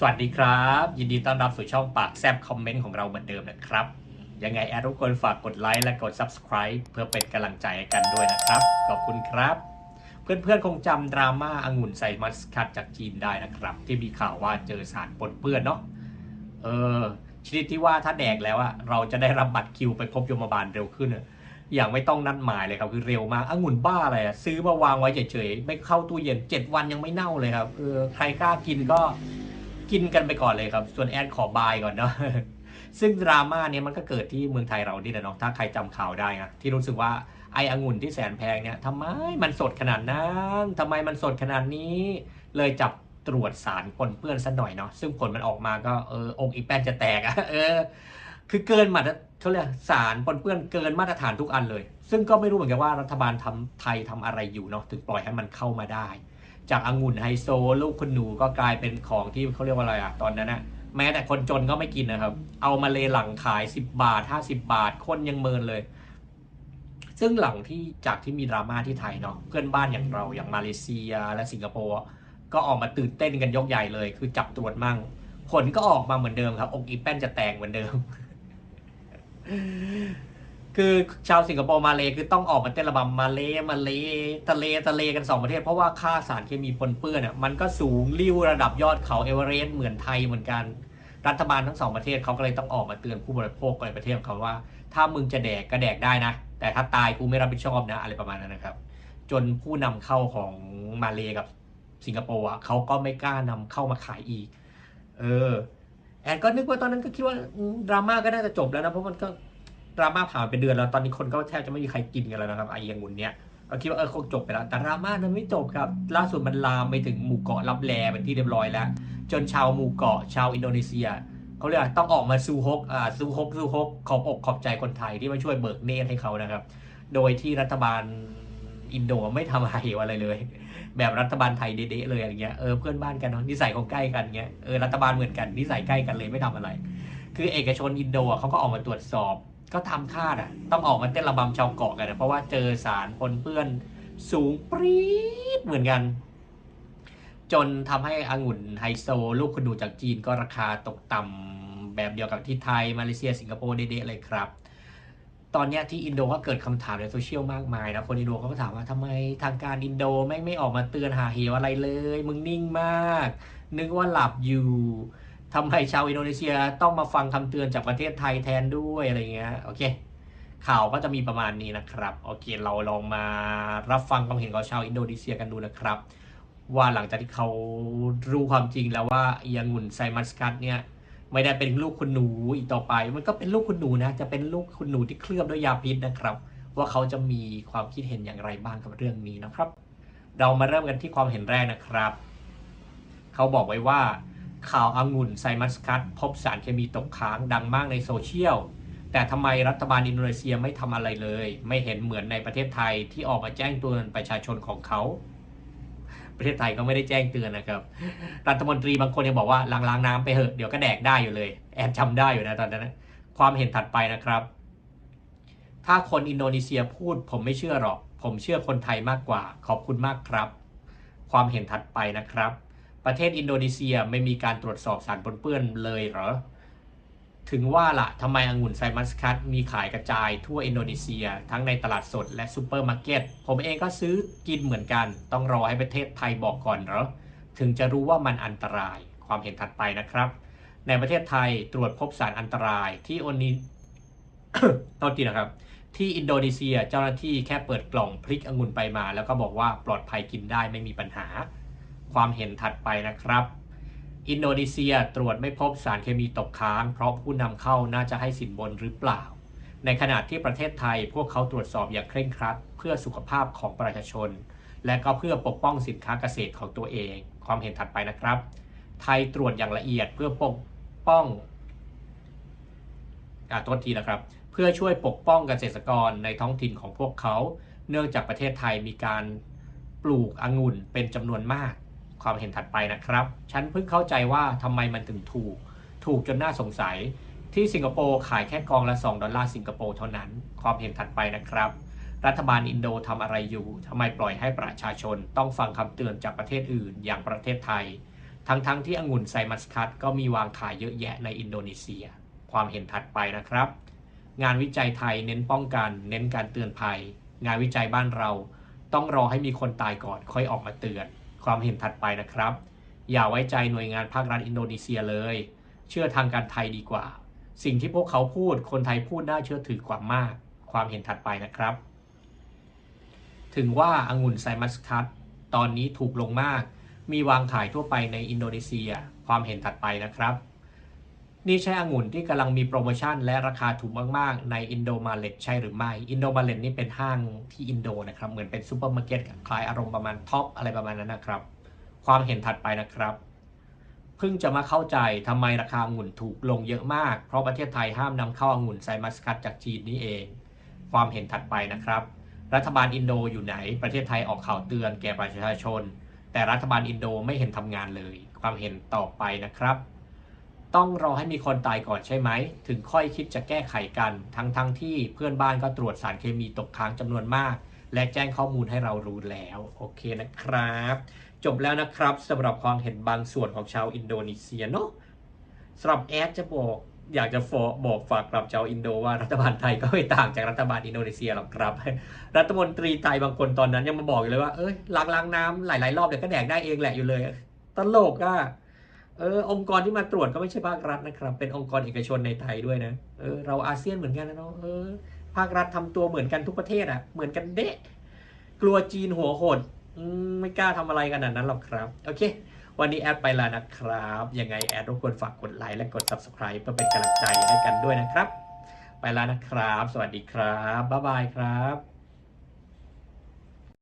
สวัสดีครับ ยินดีต้อนรับสู่ช่องปากแซบคอมเมนต์ของเราเหมือนเดิมนะครับ ยังไงแอดทุกคนฝากกดไลค์และกด Subscribe เพื่อเป็นกำลังใจให้กันด้วยนะครับ ขอบคุณครับ เพื่อนๆ คงจำดราม่าองุ่นใส่มัสคัดจากจีนได้นะครับ ที่มีข่าวว่าเจอสารปนเปื้อนเนาะเออชนิดที่ว่าถ้าแดกแล้วอะเราจะได้รับบัตรคิวไปพบโยมบาลเร็วขึ้นอะอย่างไม่ต้องนัดหมายเลยครับคือเร็วมากองุ่นบ้าอะไรอะซื้อมาวางไว้เฉยๆไม่เข้าตู้เย็น 7 วันยังไม่เน่าเลยครับเออใครกล้ากินก็ กินกันไปก่อนเลยครับ ส่วนแอดขอบายก่อนเนาะซึ่งดราม่าเนี้ยมันก็เกิดที่เมืองไทยเรานี่แหละเนาะถ้าใครจำข่าวได้นะที่รู้สึกว่าไอ้องุ่นที่แสนแพงเนี่ยทำไมมันสดขนาดนั้นทำไมมันสดขนาดนี้ เลยจับตรวจสารปนเปื้อนซะหน่อยเนาะซึ่งผลมันออกมาก็เออองค์อีแป้นจะแตกอะเออ คือเกินมาตรเขาเรียกสารปนเปื้อนเกินมาตรฐานทุกอันเลย ซึ่งก็ไม่รู้เหมือนกันว่ารัฐบาลทำไทยทำอะไรอยู่เนาะถึงปล่อยให้มันเข้ามาได้ จากองุ่นไฮโซ ลูกคุณหนูก็กลายเป็นของที่เขาเรียกว่าอะไรอะตอนนั้นนะแม้แต่คนจนก็ไม่กินนะครับ เอามาเลหลังขาย10บาท50บาทคนยังเมินเลย ซึ่งหลังที่จากที่มีดราม่าที่ไทยเนาะเพื่อนบ้านอย่างเราอย่างมาเลเซียและสิงคโปร์ก็ออกมาตื่นเต้นกันยกใหญ่เลย คือจับตรวจมั่ง ผลก็ออกมาเหมือนเดิมครับอกอีแป้นจะแตกเหมือนเดิม คือชาวสิงคโปร์มาเลคือต้องออกมาเต้นระบำมาเลมาเลทะเลทะเลกันสองประเทศ เพราะว่าค่าสารเคมีปนเปื้อนอะมันก็สูงริ้วระดับยอดเขาเอเวอเรสต์เหมือนไทยเหมือนกัน รัฐบาลทั้งสองประเทศเขาก็เลยต้องออกมาเตือนผู้บริโภคในประเทศของเขาว่า ถ้ามึงจะแดกก็แดกได้นะ แต่ถ้าตายกูไม่รับผิดชอบนะอะไรประมาณนั้นนะครับ จนผู้นำเข้าของมาเลกับสิงคโปร์อะเขาก็ไม่กล้านำเข้ามาขายอีก เออแอนก็นึกว่าตอนนั้นก็คิดว่าดราม่าก็น่าจะจบแล้วนะเพราะมันก็ ดราม่าผ่านไปเดือนแล้วตอนนี้คนก็แทบจะไม่มีใครกินกันแล้วนะครับไอ้ยังงุนเนี้ยก็คิดว่าเออคงจบไปแล้ว แต่ดราม่านั้นไม่จบครับ ล่าสุดมันลามไปถึงหมู่เกาะลับแลเป็นที่เรียบร้อยแล้ว จนชาวหมู่เกาะชาวอินโดนีเซียเขาเรียกต้องออกมาซูฮกอ่าซูฮกซูฮกขอบอกขอบใจคนไทยที่มาช่วยเบิกเนตให้เขานะครับ โดยที่รัฐบาลอินโดไม่ทำอะไรอะไรเลย แบบรัฐบาลไทยเด๊ะเลยอะไรเงี้ยเออเพื่อนบ้านกันเนาะนิสัยของใกล้กันเงี้ยเออรัฐบาลเหมือนกันนิสัยใกล้กันเลยไม่ทำอะไร คือเอกชนอินโดเขาก็ออกมาตรวจสอบ ก็ทำคาดอะ ต้องออกมาเต้นระบำชาวเกาะกันนะเพราะว่าเจอสารปนเปื้อนสูงปรี๊ดเหมือนกัน จนทำให้องุ่นไฮโซ ลูกคุณดูจากจีนก็ราคาตกต่ำแบบเดียวกับที่ไทย มาเลเซียสิงคโปร์เด๊ะๆเลยครับ ตอนนี้ที่อินโดก็เกิดคำถามในโซเชียลมากมายนะคนอินโดเขาก็ถามว่าทำไมทางการอินโดไม่ไม่ออกมาเตือนหาเหวอะไรเลย มึงนิ่งมาก นึกว่าหลับอยู่ ทำไมชาวอินโดนีเซียต้องมาฟังคำเตือนจากประเทศไทยแทนด้วยอะไรเงี้ยโอเค ข่าวก็จะมีประมาณนี้นะครับโอเคเราลองมารับฟังความเห็นของชาวอินโดนีเซียกันดูนะครับ ว่าหลังจากที่เขารู้ความจริงแล้วว่าอียางุ่นไซมัสกัตเนี่ยไม่ได้เป็นลูกคุณหนูอีกต่อไป มันก็เป็นลูกคุณหนูนะจะเป็นลูกคุณหนูที่เคลือบด้วยยาพิษนะครับ ว่าเขาจะมีความคิดเห็นอย่างไรบ้างกับเรื่องนี้นะครับ เรามาเริ่มกันที่ความเห็นแรกนะครับ เขาบอกไว้ว่า ข่าวองุ่นไซมัสคัตพบสารเคมีตกค้างดังมากในโซเชียล แต่ทำไมรัฐบาลอินโดนีเซียไม่ทำอะไรเลย ไม่เห็นเหมือนในประเทศไทยที่ออกมาแจ้งเตือนประชาชนของเขา ประเทศไทยก็ไม่ได้แจ้งเตือนนะครับ รัฐมนตรีบางคนยังบอกว่าล้างล้างน้ำไปเหอะเดี๋ยวก็แดกได้อยู่เลย แอบจำได้อยู่นะตอนนั้น ความเห็นถัดไปนะครับ ถ้าคนอินโดนีเซียพูด ผมไม่เชื่อหรอก ผมเชื่อคนไทยมากกว่า ขอบคุณมากครับ ความเห็นถัดไปนะครับ ประเทศอินโดนีเซียไม่มีการตรวจสอบสารปนเปื้อนเลยเหรอ ถึงว่าละทำไมองุ่นไซมัสคัตมีขายกระจายทั่วอินโดนีเซีย ทั้งในตลาดสดและซูเปอร์มาร์เก็ต ผมเองก็ซื้อกินเหมือนกัน ต้องรอให้ประเทศไทยบอกก่อนเหรอ ถึงจะรู้ว่ามันอันตราย ความเห็นถัดไปนะครับ ในประเทศไทยตรวจพบสารอันตรายที่โอนิโทษทีนะครับที่อินโดนีเซียเจ้าหน้าที่แค่เปิดกล่องพลิกองุ่นไปมา แล้วก็บอกว่าปลอดภัยกินได้ไม่มีปัญหา ความเห็นถัดไปนะครับ อินโดนีเซียตรวจไม่พบสารเคมีตกค้าง เพราะผู้นำเข้าน่าจะให้สินบนหรือเปล่า ในขณะที่ประเทศไทยพวกเขาตรวจสอบอย่างเคร่งครัด เพื่อสุขภาพของประชาชน และก็เพื่อปกป้องสินค้าเกษตรของตัวเอง ความเห็นถัดไปนะครับ ไทยตรวจอย่างละเอียดเพื่อปกป้องอ่าโทษทีนะครับ เพื่อช่วยปกป้องเกษตรกรในท้องถิ่นของพวกเขา เนื่องจากประเทศไทยมีการปลูกองุ่นเป็นจำนวนมาก ความเห็นถัดไปนะครับ ฉันเพิ่งเข้าใจว่าทำไมมันถึงถูก ถูกจนน่าสงสัย ที่สิงคโปร์ขายแค่กองละ 2 ดอลลาร์สิงคโปร์เท่านั้น ความเห็นถัดไปนะครับ รัฐบาลอินโดทำอะไรอยู่ทำไมปล่อยให้ประชาชนต้องฟังคำเตือนจากประเทศอื่น อย่างประเทศไทย ทั้งๆทที่องุ่นไซมัสคัตก็มีวางขายเยอะแยะในอินโดนีเซีย ความเห็นถัดไปนะครับ งานวิจัยไทยเน้นป้องกัน เน้นการเตือนภัย งานวิจัยบ้านเรา ต้องรอให้มีคนตายก่อนค่อยออกมาเตือน ความเห็นถัดไปนะครับ อย่าไว้ใจหน่วยงานภาครัฐอินโดนีเซียเลย เชื่อทางการไทยดีกว่า สิ่งที่พวกเขาพูดคนไทยพูดน่าเชื่อถือกว่ามาก ความเห็นถัดไปนะครับ ถึงว่าองุ่นไซมัสคัตตอนนี้ถูกลงมาก มีวางขายทั่วไปในอินโดนีเซีย ความเห็นถัดไปนะครับ นี่ใช่องุ่นที่กำลังมีโปรโมชั่นและราคาถูกมาก ๆ ในอินโดมาเลตใช่หรือไม่อินโดมาเลตนี่เป็นห้างที่อินโดนะครับเหมือนเป็นซูเปอร์มาร์เก็ตคล้ายอารมณ์ประมาณท็อปอะไรประมาณนั้นนะครับ ความเห็นถัดไปนะครับเพิ่งจะมาเข้าใจทำไมราคาองุ่นถูกลงเยอะมาก เพราะประเทศไทยห้ามนำเข้าองุ่นไซมัสคัตจากจีนนี่เอง ความเห็นถัดไปนะครับ รัฐบาลอินโดอยู่ไหน ประเทศไทยออกข่าวเตือนแก่ประชาชน แต่รัฐบาลอินโดไม่เห็นทำงานเลย ความเห็นต่อไปนะครับ ต้องรอให้มีคนตายก่อนใช่ไหม ถึงค่อยคิดจะแก้ไขกัน ทั้งทั้งที่เพื่อนบ้านก็ตรวจสารเคมีตกค้างจำนวนมาก และแจ้งข้อมูลให้เรารู้แล้ว โอเคนะครับ จบแล้วนะครับสำหรับความเห็นบางส่วนของชาวอินโดนีเซียเนาะสำหรับแอดจะบอกอยากจะฟอบอกฝากกลับชาวอินโดว่ารัฐบาลไทยก็ไม่ต่างจากรัฐบาลอินโดนีเซียหรอกครับ รัฐมนตรีไทยบางคนตอนนั้นยังมาบอกอยู่เลยว่าเอ้ยล้างล้างน้ำหลาย ๆ รอบเดี๋ยวก็แดกได้เองแหละอยู่เลย ตลกอะ เออองค์กรที่มาตรวจก็ไม่ใช่ภาครัฐนะครับ เป็นองค์กรเอกชนในไทยด้วยนะเออเราอาเซียนเหมือนกันนะเนาะเออภาครัฐทำตัวเหมือนกันทุกประเทศอะเหมือนกันเดะกลัวจีนหัวโหดไม่กล้าทำอะไรขนาดนั้นหรอกครับ โอเค วันนี้แอดไปแล้วนะครับ ยังไงแอดรบกวนฝากกดไลค์และกด subscribe เพื่อเป็นกำลังใจให้กันด้วยนะครับ ไปแล้วนะครับ สวัสดีครับบ๊ายบายครับ